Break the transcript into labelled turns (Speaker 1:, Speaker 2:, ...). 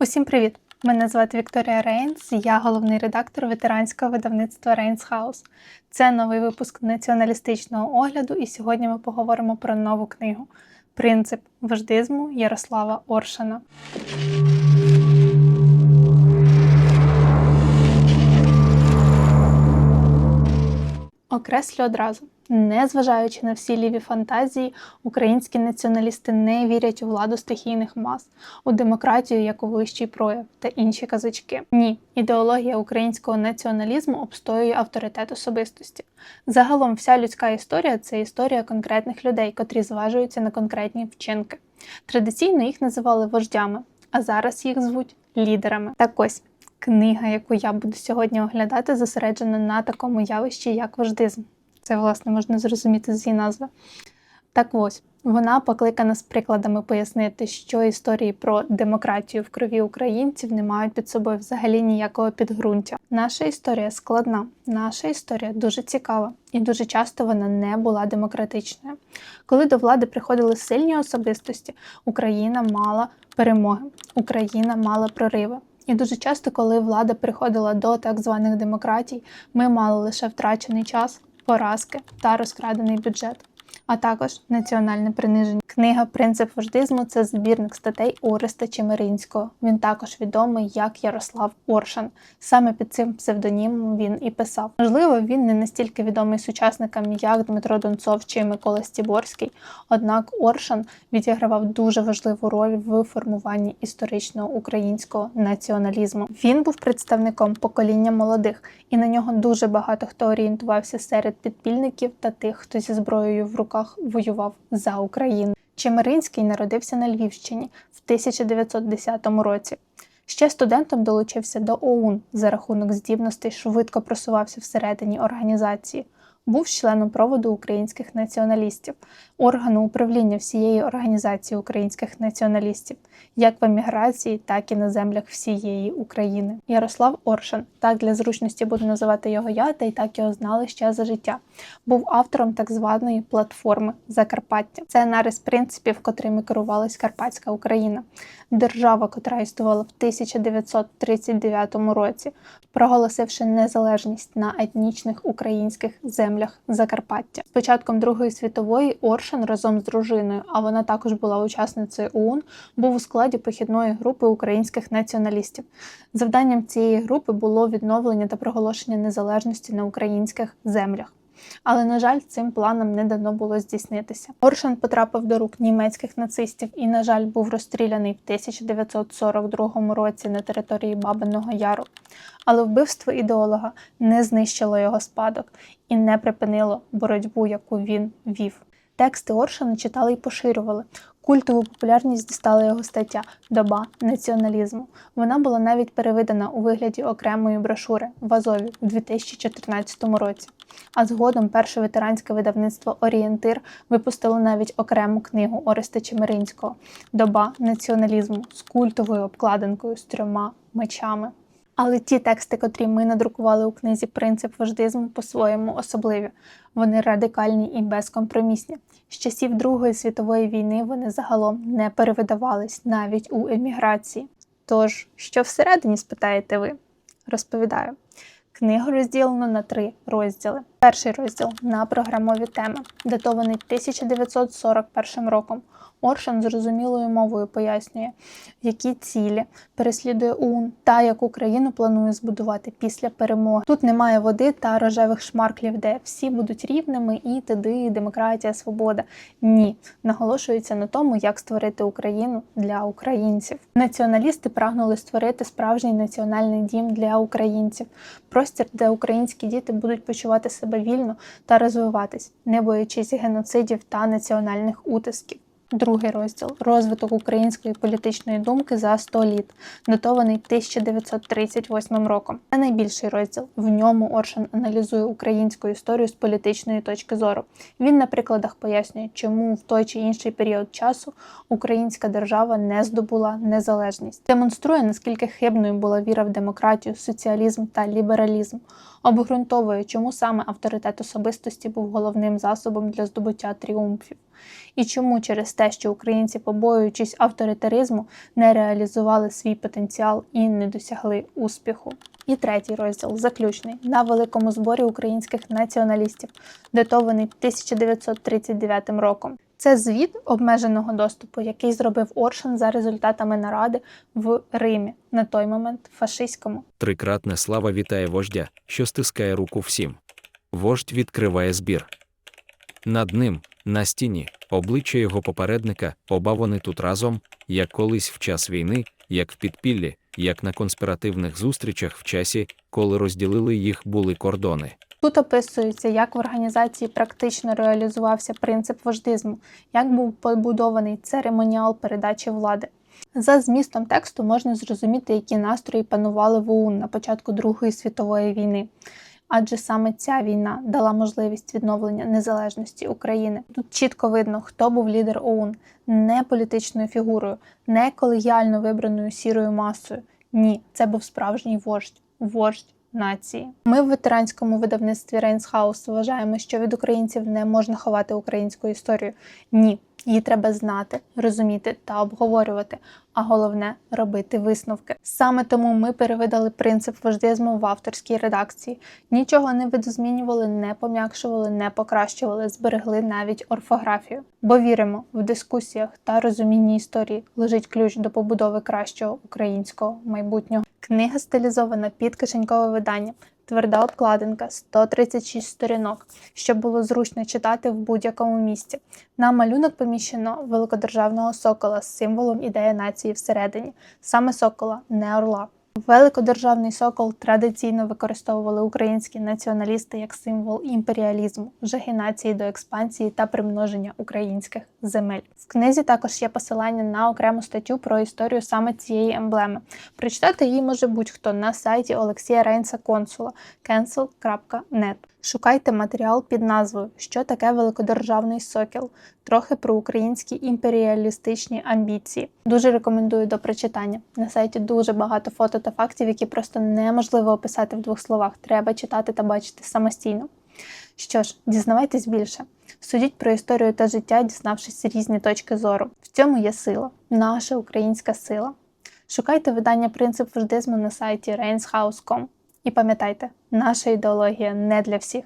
Speaker 1: Усім привіт! Мене звати Вікторія Рейнс, я головний редактор ветеранського видавництва Рейнс Хаус. Це новий випуск націоналістичного огляду, і сьогодні ми поговоримо про нову книгу Принцип вождизму Ярослава Оршана. Окреслю одразу. Незважаючи на всі ліві фантазії, українські націоналісти не вірять у владу стихійних мас, у демократію як у вищий прояв та інші казачки. Ні, ідеологія українського націоналізму обстоює авторитет особистості. Загалом, вся людська історія це історія конкретних людей, котрі зважуються на конкретні вчинки. Традиційно їх називали вождями, а зараз їх звуть лідерами. Так ось. Книга, яку я буду сьогодні оглядати, зосереджена на такому явищі, як вождизм. Це, власне, можна зрозуміти з її назви. Так ось, вона покликана з прикладами пояснити, що історії про демократію в крові українців не мають під собою взагалі ніякого підґрунтя. Наша історія складна, наша історія дуже цікава, і дуже часто вона не була демократичною. Коли до влади приходили сильні особистості, Україна мала перемоги, Україна мала прориви. І дуже часто, коли влада приходила до так званих демократій, ми мали лише втрачений час, поразки та розкрадений бюджет, а також національне приниження. Книга Принцип вождизму це збірник статей Ореста Чемеринського. Він також відомий як Ярослав Оршан. Саме під цим псевдонімом він і писав. Можливо, він не настільки відомий сучасникам, як Дмитро Донцов чи Микола Стіборський. Однак Оршан відігравав дуже важливу роль в формуванні історичного українського націоналізму. Він був представником покоління молодих, і на нього дуже багато хто орієнтувався серед підпільників та тих, хто зі зброєю в руках воював за Україну. Чемеринський народився на Львівщині в 1910 році. Ще студентом долучився до ОУН за рахунок здібностей, швидко просувався всередині організації. Був членом проводу українських націоналістів, органу управління всієї організації українських націоналістів, як в еміграції, так і на землях всієї України. Ярослав Оршан, так для зручності буду називати його я, та й так його знали ще за життя. Був автором так званої платформи Закарпаття. Це нарис принципів, котрими керувалась Карпатська Україна, держава, котра існувала в 1939 році, проголосивши незалежність на етнічних українських землях Закарпаття. З початком Другої світової Оршан разом з дружиною, а вона також була учасницею ОУН, був у складі похідної групи українських націоналістів. Завданням цієї групи було відновлення та проголошення незалежності на українських землях. Але, на жаль, цим планам не дано було здійснитися. Оршан потрапив до рук німецьких нацистів і, на жаль, був розстріляний в 1942 році на території Бабиного Яру. Але вбивство ідеолога не знищило його спадок і не припинило боротьбу, яку він вів. Тексти Оршана читали і поширювали. Культову популярність дістала його стаття Доба націоналізму. Вона була навіть переведена у вигляді окремої брошури в Азові у 2014 році. А згодом перше ветеранське видавництво Орієнтир випустило навіть окрему книгу Ореста Чемеринського Доба націоналізму з культовою обкладинкою з трьома мечами. Але ті тексти, котрі ми надрукували у книзі Принцип вождизму, по-своєму особливі. Вони радикальні і безкомпромісні. З часів Другої світової війни вони загалом не перевидавались навіть у еміграції. Тож, що всередині спитаєте ви? Розповідаю. Книгу розділено на три розділи. Перший розділ на програмові теми, датований 1941 роком. Оршан зрозумілою мовою пояснює, які цілі переслідує ОУН та яку країну планує збудувати після перемоги. Тут немає води та рожевих шмарклів, де всі будуть рівними і туди демократія, свобода. Ні, наголошується на тому, як створити Україну для українців. Націоналісти прагнули створити справжній національний дім для українців, простір, де українські діти будуть почувати себе вільно та розвиватись, не боячись геноцидів та національних утисків. Другий розділ розвиток української політичної думки за 100 літ, датований 1938 роком. Це найбільший розділ. В ньому Оршан аналізує українську історію з політичної точки зору. Він на прикладах пояснює, чому в той чи інший період часу українська держава не здобула незалежність, демонструє наскільки хибною була віра в демократію, соціалізм та лібералізм. Обґрунтовує, чому саме авторитет особистості був головним засобом для здобуття тріумфів. і чому через те, що українці, побоюючись авторитаризму, не реалізували свій потенціал і не досягли успіху. І третій розділ заключний на великому зборі українських націоналістів, датований 1939 роком. Це звіт обмеженого доступу, який зробив Оршин за результатами наради в Римі, на той момент фашистському.
Speaker 2: Трикратне слава вітає вождя, що стискає руку всім. Вождь відкриває збір. Над ним, на стіні, обличчя його попередника, оба вони тут разом, як колись в час війни, як в підпіллі, як на конспіративних зустрічах в часі, коли розділили їх були кордони.
Speaker 1: Тут описується, як в організації практично реалізувався принцип вождизму, як був побудований церемоніал передачі влади. За змістом тексту можна зрозуміти, які настрої панували в ОУН на початку Другої світової війни. Адже саме ця війна дала можливість відновлення незалежності України. Тут чітко видно, хто був лідер ОУН, не політичною фігурою, не колегіально вибраною сірою масою. Ні, це був справжній вождь, вождь нації. Ми в ветеранському видавництві Рейнсхаус вважаємо, що від українців не можна ховати українську історію. Ні, її треба знати, розуміти та обговорювати. А головне робити висновки. Саме тому ми перевидали принцип вождизму в авторській редакції. Нічого не видозмінювали, не пом'якшували, не покращували, зберегли навіть орфографію. Бо віримо, в дискусіях та розумінні історії лежить ключ до побудови кращого українського майбутнього. Книга стилізована під кишенькове видання. Тверда обкладинка 136 сторінок, щоб було зручно читати в будь-якому місці. На малюнок поміщено великодержавного сокола з символом ідеї нації всередині, саме сокола, не орла. Великодержавний сокол традиційно використовували українські націоналісти як символ імперіалізму, жагінації до експансії та примноження українських земель. В книзі також є посилання на окрему статтю про історію саме цієї емблеми. Прочитати її може будь-хто на сайті Олексія Рейнса Консула cancel.net. Шукайте матеріал під назвою Що таке великодержавний сокіл? Трохи про українські імперіалістичні амбіції. Дуже рекомендую до прочитання. На сайті дуже багато фото та фактів, які просто неможливо описати в двох словах. Треба читати та бачити самостійно. Що ж, дізнавайтесь більше. Судіть про історію та життя, дізнавшись різні точки зору. В цьому є сила, наша українська сила. Шукайте видання принцип вождизму на сайті reinshouse.com. І пам'ятайте, наша ідеологія не для всіх.